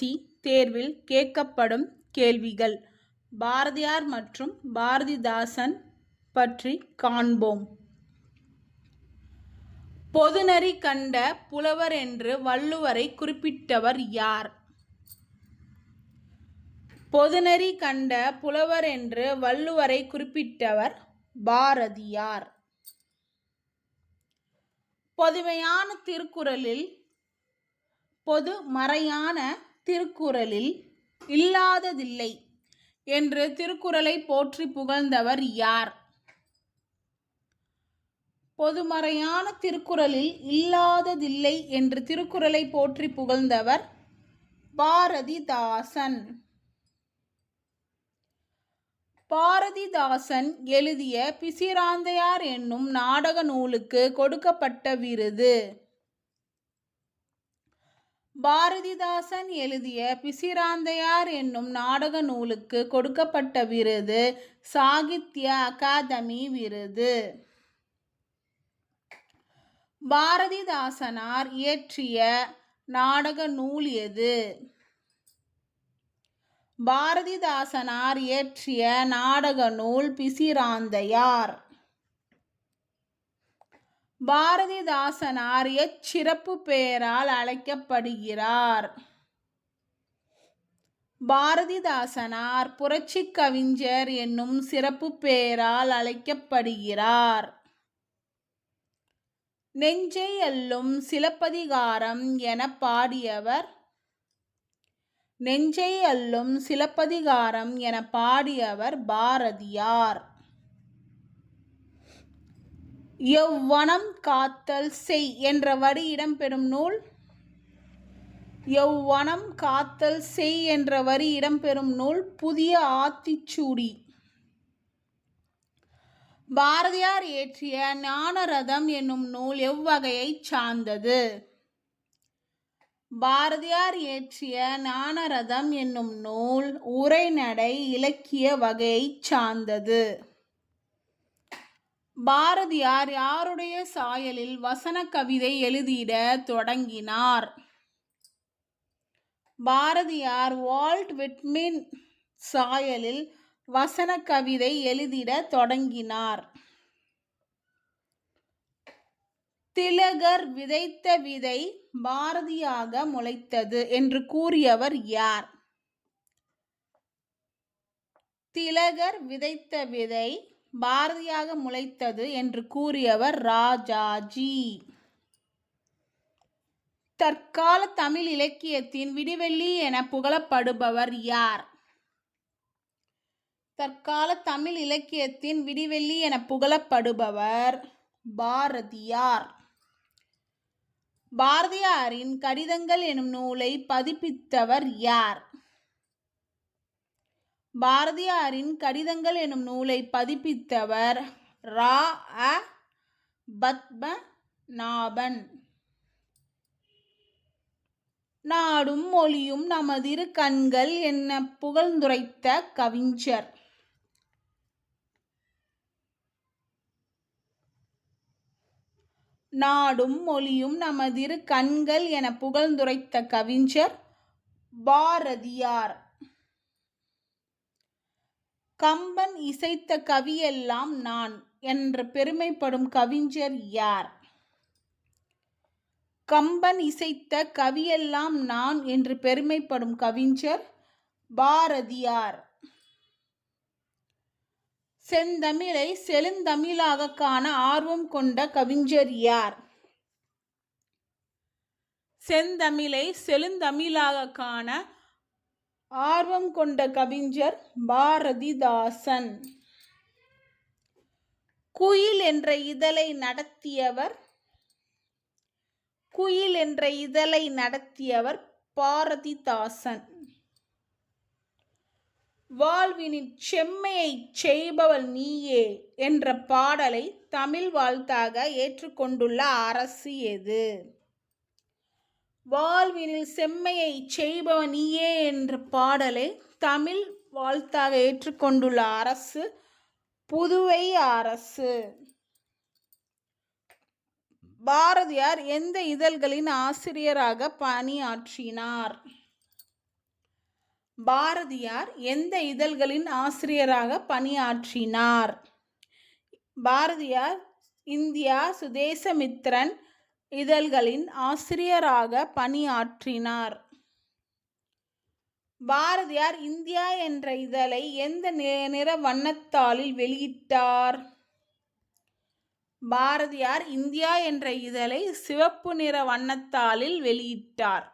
TNPSC தேர்வில் கேட்கப்படும் கேள்விகள். பாரதியார் மற்றும் பாரதிதாசன் பற்றி காண்போம். பொதுநெறி கண்ட புலவர் என்று வள்ளுவரை குறிப்பிட்டவர் யார்? பொதுநெறி கண்ட புலவர் என்று வள்ளுவரை குறிப்பிட்டவர் பாரதியார். பொதுமையான திருக்குறளில் பொது மறையான திருக்குறளில் இல்லாததில்லை என்று திருக்குறளை போற்றி புகழ்ந்தவர் யார்? பொதுமறையான திருக்குறளில் இல்லாததில்லை என்று திருக்குறளை போற்றி புகழ்ந்தவர் பாரதிதாசன். பாரதிதாசன் எழுதிய பிசிராந்தையார் என்னும் நாடக நூலுக்கு கொடுக்கப்பட்ட விருது. பாரதிதாசன் எழுதிய பிசிராந்தையார் என்னும் நாடக நூலுக்கு கொடுக்கப்பட்ட விருது சாகித்ய அகாதமி விருது. பாரதிதாசனார் இயற்றிய நாடக நூல் எது? பாரதிதாசனார் இயற்றிய நாடக நூல் பிசிராந்தையார் பாரதிதாசனார் எச்சிறப்பு பெயரால் அழைக்கப்படுகிறார். பாரதிதாசனார் புரட்சி கவிஞர் என்னும் சிறப்பு பெயரால் அழைக்கப்படுகிறார். நெஞ்சை அல்லும் சிலப்பதிகாரம் என பாடியவர் நெஞ்சை அல்லும் சிலப்பதிகாரம் என பாடியவர் பாரதியார். எவ்வனம் காத்தல் செய் என்ற வரி இடம்பெறும் நூல். எவ்வனம் காத்தல் செய் என்ற வரி இடம்பெறும் நூல் புதிய ஆத்திச்சூடி. பாரதியார் இயற்றிய ஞானரதம் என்னும் நூல் எவ்வகையைச் சார்ந்தது? பாரதியார் இயற்றிய ஞானரதம் என்னும் நூல் உரைநடை இலக்கிய வகையைச் சார்ந்தது. பாரதியார் யாருடைய சாயலில் வசன கவிதை எழுதிட தொடங்கினார்? பாரதியார் வால்ட் விட்மின் சாயலில் வசன கவிதை எழுதிட தொடங்கினார். திலகர் விதைத்த விதை பாரதியாக முளைத்தது என்று கூறியவர் யார்? திலகர் விதைத்த விதை பாரதியாக முளைத்தது என்று கூறியவர் ராஜாஜி. தற்கால தமிழ் இலக்கியத்தின் விடிவெள்ளி என புகழப்படுபவர் யார்? தற்கால தமிழ் இலக்கியத்தின் விடிவெள்ளி என புகழப்படுபவர் பாரதியார். பாரதியாரின் கடிதங்கள் எனும் நூலை பதிப்பித்தவர் யார்? பாரதியாரின் கடிதங்கள் எனும் நூலை பதிப்பித்தவர் ரா. அ. பத்மநாபன். நாடும் மொழியும் நமதிரு கண்கள் என்ன புகழ்ந்துரைத்த கவிஞர். நாடும் மொழியும் நமதிரு கண்கள் என புகழ்ந்துரைத்த கவிஞர் பாரதியார். கம்பன் இசைத்த கவியெல்லாம் நான் என்று பெருமைப்படும் கவிஞர் யார்? கம்பன் இசைத்த கவியெல்லாம் நான் என்று பெருமைப்படும் கவிஞர் பாரதியார். செந்தமிழை செழுந்தமிழாக காண ஆர்வம் கொண்ட கவிஞர் யார்? செந்தமிழை செழுந்தமிழாக காண ஆர்வம் கொண்ட கவிஞர் பாரதிதாசன். குயில் என்ற இதழை நடத்தியவர் குயில் என்ற இதழை நடத்தியவர் பாரதிதாசன். வாழ்வினின் செம்மையை செய்பவள் நீயே என்ற பாடலை தமிழ் வாழ்த்தாக ஏற்றுக்கொண்டுள்ள அரசு எது? வாழ்வினில் செம்மையை செய்பவன் நீயே என்ற பாடலை தமிழ் வாழ்த்தாக ஏற்றுக்கொண்டுள்ள அரசு புதுவை அரசு. பாரதியார் எந்த இதழ்களின் ஆசிரியராக பணியாற்றினார்? பாரதியார் எந்த இதழ்களின் ஆசிரியராக பணியாற்றினார்? பாரதியார் இந்தியா சுதேசமித்ரன் இதழ்களின் ஆசிரியராக பணியாற்றினார். பாரதியார் இந்தியா என்ற இதழை எந்த நிற வண்ணத்தாளில் வெளியிட்டார்? பாரதியார் இந்தியா என்ற இதழை சிவப்பு நிற வண்ணத்தாளில் வெளியிட்டார்.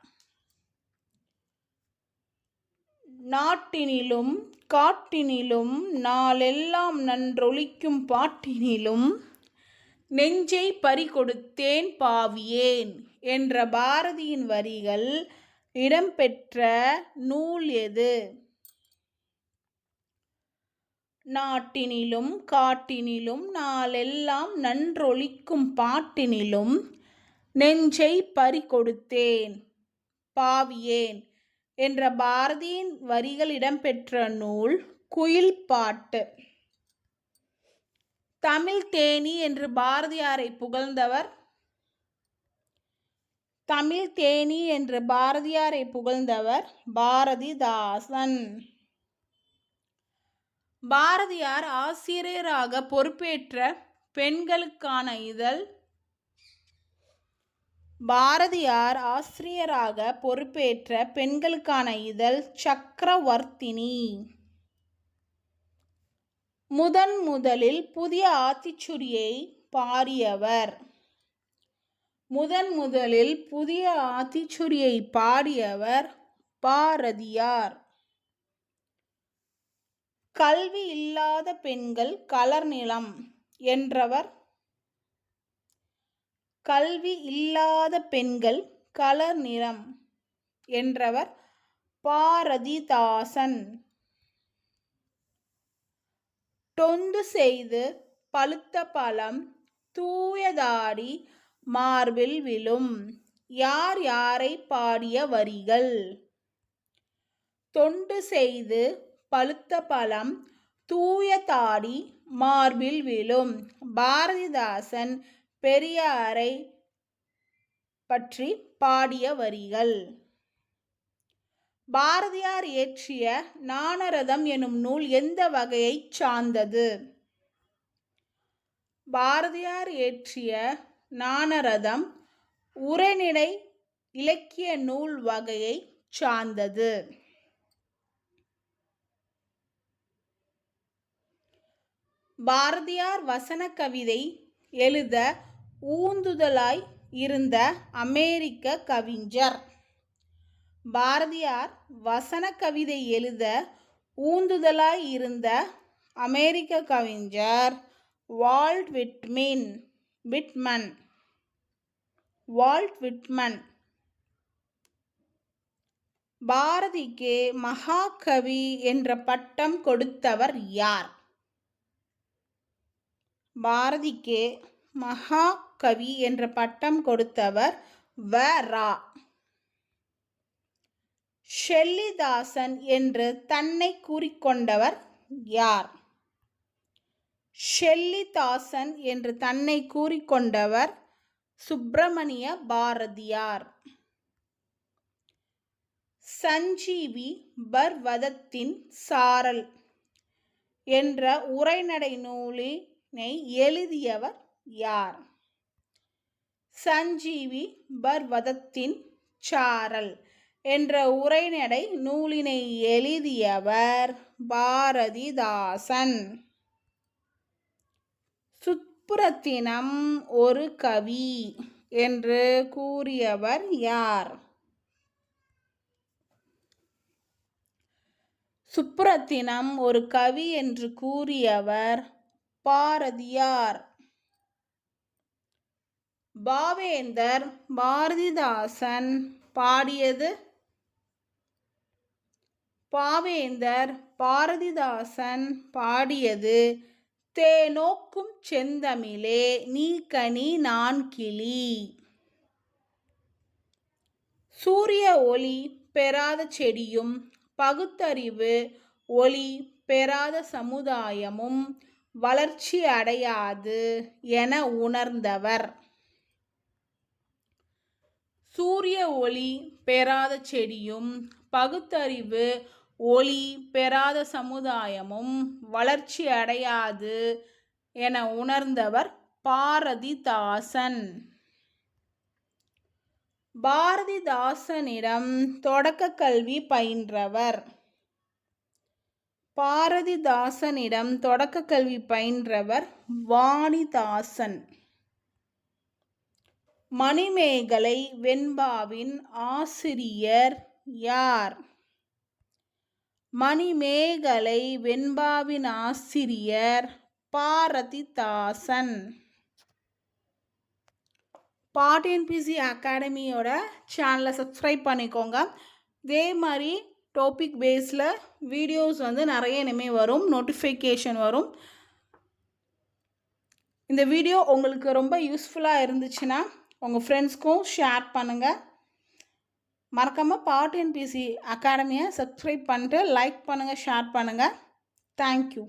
நாட்டினிலும் காட்டினிலும் நாளெல்லாம் நன்றொழிக்கும் பாட்டினிலும் நெஞ்சை பறிகொடுத்தேன் பாவியேன் என்ற பாரதியின் வரிகள் இடம்பெற்ற நூல் எது? நாட்டினிலும் காட்டினிலும் நாளெல்லாம் நன்றொழிக்கும் பாட்டினிலும் நெஞ்சை பறிகொடுத்தேன் பாவியேன் என்ற பாரதியின் வரிகள் இடம்பெற்ற நூல் குயில் பாட்டு தமிழ் தேனி என்று பாரதியாரை புகழ்ந்தவர். தமிழ் தேனி என்று பாரதியாரை புகழ்ந்தவர் பாரதிதாசன். பாரதியார் ஆசிரியராக பொறுப்பேற்ற பெண்களுக்கான இதழ். பாரதியார் ஆசிரியராக பொறுப்பேற்ற பெண்களுக்கான இதழ் சக்கரவர்த்தினி. முதன் முதலில் புதிய ஆத்திச்சுரியை பாடியவர். முதன் முதலில் புதிய ஆத்திச்சுரியை பாடியவர் பாரதியார். கல்வி இல்லாத பெண்கள் கலர் நிலம் என்றவர். கல்வி இல்லாத பெண்கள் கலர் நிறம் என்றவர் பாரதிதாசன். தொண்டு செய்து பழுத்த பழம் தூயதாடி மார்பில் விழும். யார் யாரை பாடிய வரிகள்? தொண்டு செய்து பழுத்த பழம் தூய தாடி மார்பில் விழும். பாரதிதாசன் பெரியாரை பற்றி பாடிய வரிகள். பாரதியார் இயற்றிய நாணரதம் எனும் நூல் எந்த வகையைச் சார்ந்தது? பாரதியார் இயற்றிய நாணரதம் உரைநிலை இலக்கிய நூல் வகையை சார்ந்தது. பாரதியார் வசன கவிதை எழுத ஊந்துதலாய் இருந்த அமெரிக்க கவிஞர் பாரதியார் வசன கவிதை எழுத ஊந்துதலாய் இருந்த அமெரிக்க கவிஞர் Walt Whitman Whitman Walt Whitman. பாரதிக்கு மகாகவி என்ற பட்டம் கொடுத்தவர் யார்? பாரதிக்கு மகாகவி என்ற பட்டம் கொடுத்தவர் வ. ரா. ஷெல்லிதாசன் என்று தன்னை கூறிக்கொண்டவர் யார்? ஷெல்லிதாசன் என்று தன்னை கூறிக்கொண்டவர் சுப்பிரமணிய பாரதியார். சஞ்சீவி பர்வதத்தின் சாரல் என்ற உரைநடை நூலினை எழுதியவர் யார்? சஞ்சீவி பர்வதத்தின் சாரல். என்ற உரைநடை நூலினை எழுதியவர் பாரதிதாசன். சுப்புரத்தினம் ஒரு கவி என்று கூறியவர் யார்? சுப்புரத்தினம் ஒரு கவி என்று கூறியவர் பாரதியார். பாவேந்தர் பாரதிதாசன் பாடியது பாவேந்தர் பாரதிதாசன் பாடியது தேனோக்கும் செந்தமிழே நீ கனி நான் கிளி சூரிய ஒளி பெறாத செடியும் பகுத்தறிவு ஒளி பெறாத சமுதாயமும் வளர்ச்சி அடையாது என உணர்ந்தவர். சூரிய ஒளி பெறாத செடியும் பகுத்தறிவு ஒளி பெறாத சமுதாயமும் வளர்ச்சி அடையாது என உணர்ந்தவர் பாரதிதாசன். பாரதிதாசனிடம் தொடக்க கல்வி பயின்றவர். பாரதிதாசனிடம் தொடக்க கல்வி பயின்றவர் வாணிதாசன். மணிமேகலை வெண்பாவின் ஆசிரியர் யார்? மணிமேகலை வெண்பாவின் ஆசிரியர் பாரதிதாசன். பாட்டிஎன்பிசி அகாடமியோட சேனலை சப்ஸ்கிரைப் பண்ணிக்கோங்க. இதே மாதிரி டாபிக் பேஸில் வீடியோஸ் வந்து நிறைய இனிமேல் வரும் நோட்டிஃபிகேஷன் வரும். இந்த வீடியோ உங்களுக்கு ரொம்ப யூஸ்ஃபுல்லாக இருந்துச்சுன்னா உங்கள் ஃப்ரெண்ட்ஸ்க்கும் ஷேர் பண்ணுங்கள் மறக்காமல் பாட்டு என்பிசி அகாடமியை சப்ஸ்கிரைப் பண்ணிட்டு லைக் பண்ணுங்கள் ஷேர் பண்ணுங்கள் தேங்க்யூ